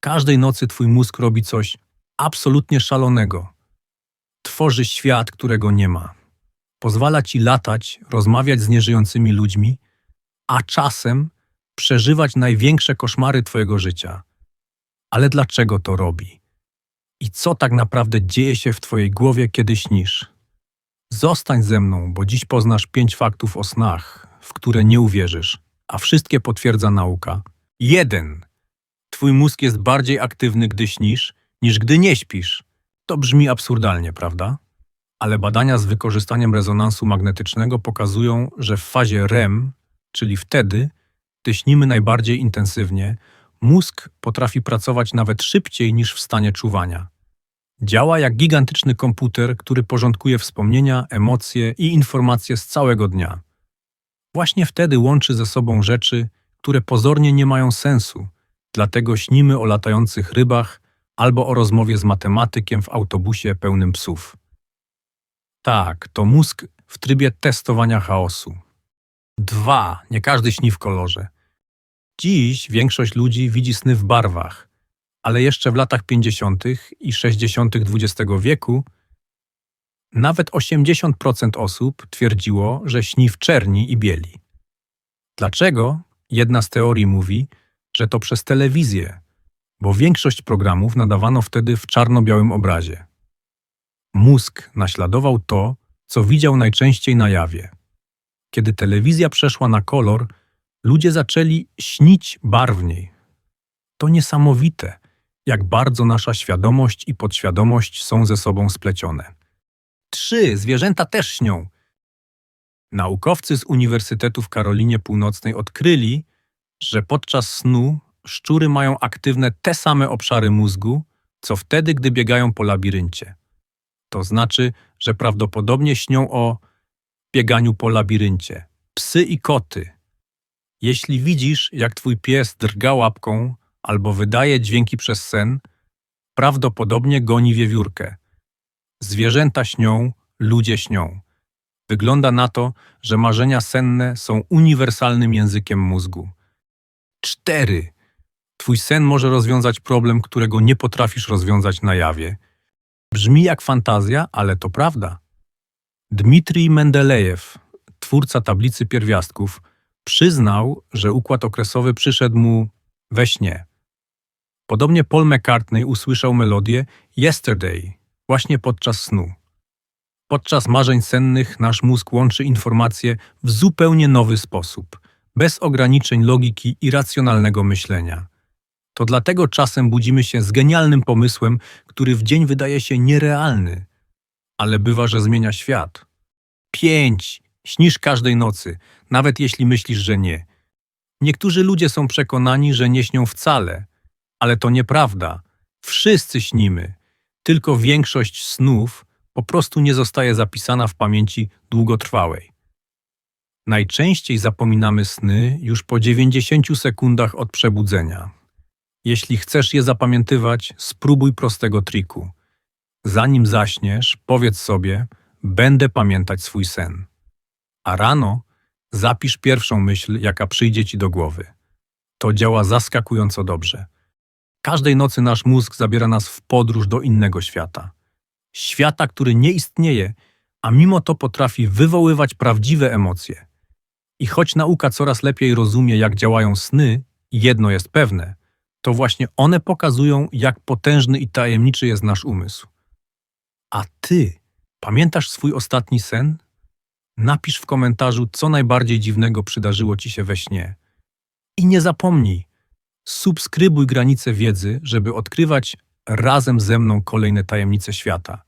Każdej nocy twój mózg robi coś absolutnie szalonego. Tworzy świat, którego nie ma. Pozwala ci latać, rozmawiać z nieżyjącymi ludźmi, a czasem przeżywać największe koszmary twojego życia. Ale dlaczego to robi? I co tak naprawdę dzieje się w twojej głowie, kiedy śnisz? Zostań ze mną, bo dziś poznasz pięć faktów o snach, w które nie uwierzysz, a wszystkie potwierdza nauka. 1. Twój mózg jest bardziej aktywny, gdy śnisz, niż gdy nie śpisz. To brzmi absurdalnie, prawda? Ale badania z wykorzystaniem rezonansu magnetycznego pokazują, że w fazie REM, czyli wtedy, gdy śnimy najbardziej intensywnie, mózg potrafi pracować nawet szybciej niż w stanie czuwania. Działa jak gigantyczny komputer, który porządkuje wspomnienia, emocje i informacje z całego dnia. Właśnie wtedy łączy ze sobą rzeczy, które pozornie nie mają sensu, dlatego śnimy o latających rybach albo o rozmowie z matematykiem w autobusie pełnym psów. Tak, to mózg w trybie testowania chaosu. Dwa, nie każdy śni w kolorze. Dziś większość ludzi widzi sny w barwach, ale jeszcze w latach 50. i 60. XX wieku nawet 80% osób twierdziło, że śni w czerni i bieli. Dlaczego? Jedna z teorii mówi, że to przez telewizję, bo większość programów nadawano wtedy w czarno-białym obrazie. Mózg naśladował to, co widział najczęściej na jawie. Kiedy telewizja przeszła na kolor, ludzie zaczęli śnić barwniej. To niesamowite, jak bardzo nasza świadomość i podświadomość są ze sobą splecione. 3. Zwierzęta też śnią. Naukowcy z Uniwersytetu w Karolinie Północnej odkryli, że podczas snu szczury mają aktywne te same obszary mózgu, co wtedy, gdy biegają po labiryncie. To znaczy, że prawdopodobnie śnią o bieganiu po labiryncie. Psy i koty. Jeśli widzisz, jak twój pies drga łapką albo wydaje dźwięki przez sen, prawdopodobnie goni wiewiórkę. Zwierzęta śnią, ludzie śnią. Wygląda na to, że marzenia senne są uniwersalnym językiem mózgu. 4. Twój sen może rozwiązać problem, którego nie potrafisz rozwiązać na jawie. Brzmi jak fantazja, ale to prawda. Dmitrij Mendelejew, twórca tablicy pierwiastków, przyznał, że układ okresowy przyszedł mu we śnie. Podobnie Paul McCartney usłyszał melodię Yesterday właśnie podczas snu. Podczas marzeń sennych nasz mózg łączy informacje w zupełnie nowy sposób, bez ograniczeń logiki i racjonalnego myślenia. To dlatego czasem budzimy się z genialnym pomysłem, który w dzień wydaje się nierealny, ale bywa, że zmienia świat. 5. Śnisz każdej nocy, nawet jeśli myślisz, że nie. Niektórzy ludzie są przekonani, że nie śnią wcale, ale to nieprawda. Wszyscy śnimy, tylko większość snów po prostu nie zostaje zapisana w pamięci długotrwałej. Najczęściej zapominamy sny już po 90 sekundach od przebudzenia. Jeśli chcesz je zapamiętywać, spróbuj prostego triku. Zanim zaśniesz, powiedz sobie: Będę pamiętać swój sen. A rano zapisz pierwszą myśl, jaka przyjdzie ci do głowy. To działa zaskakująco dobrze. Każdej nocy nasz mózg zabiera nas w podróż do innego świata. Świata, który nie istnieje, a mimo to potrafi wywoływać prawdziwe emocje. I choć nauka coraz lepiej rozumie, jak działają sny, jedno jest pewne, to właśnie one pokazują, jak potężny i tajemniczy jest nasz umysł. A ty, pamiętasz swój ostatni sen? Napisz w komentarzu, co najbardziej dziwnego przydarzyło ci się we śnie. I nie zapomnij, subskrybuj granice wiedzy, żeby odkrywać razem ze mną kolejne tajemnice świata.